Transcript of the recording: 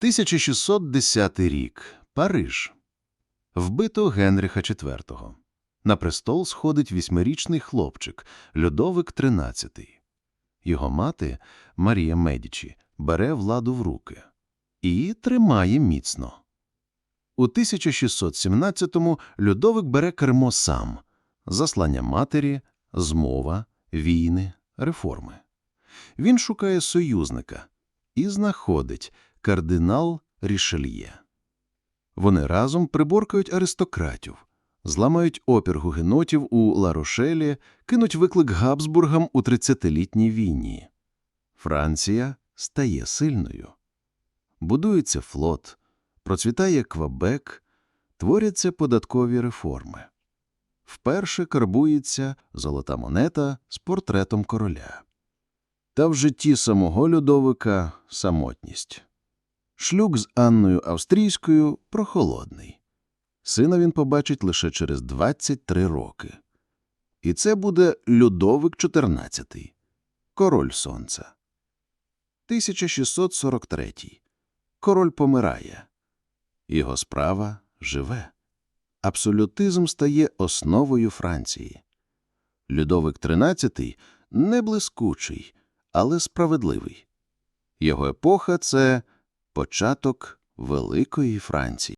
1610 рік. Париж. Вбито Генріха IV. На престол сходить вісьмирічний хлопчик Людовик XIII. Його мати, Марія Медічі, бере владу в руки і тримає міцно. У 1617-му Людовик бере кермо сам. Заслання матері, змова, війни, реформи. Він шукає союзника і знаходить кардинал Рішельє. Вони разом приборкають аристократів, зламають опір гугенотів у Ларошелі, кинуть виклик Габсбургам у 30-літній війні. Франція стає сильною. Будується флот, процвітає Квебек, творяться податкові реформи. Вперше карбується золота монета з портретом короля. Та в житті самого Людовика самотність. Шлюб з Анною Австрійською прохолодний. Сина він побачить лише через 23 роки. І це буде Людовик XIV, король сонця. 1643. Король помирає. Його справа живе. Абсолютизм стає основою Франції. Людовик XIII не блискучий, але справедливий. Його епоха – це початок Великої Франції.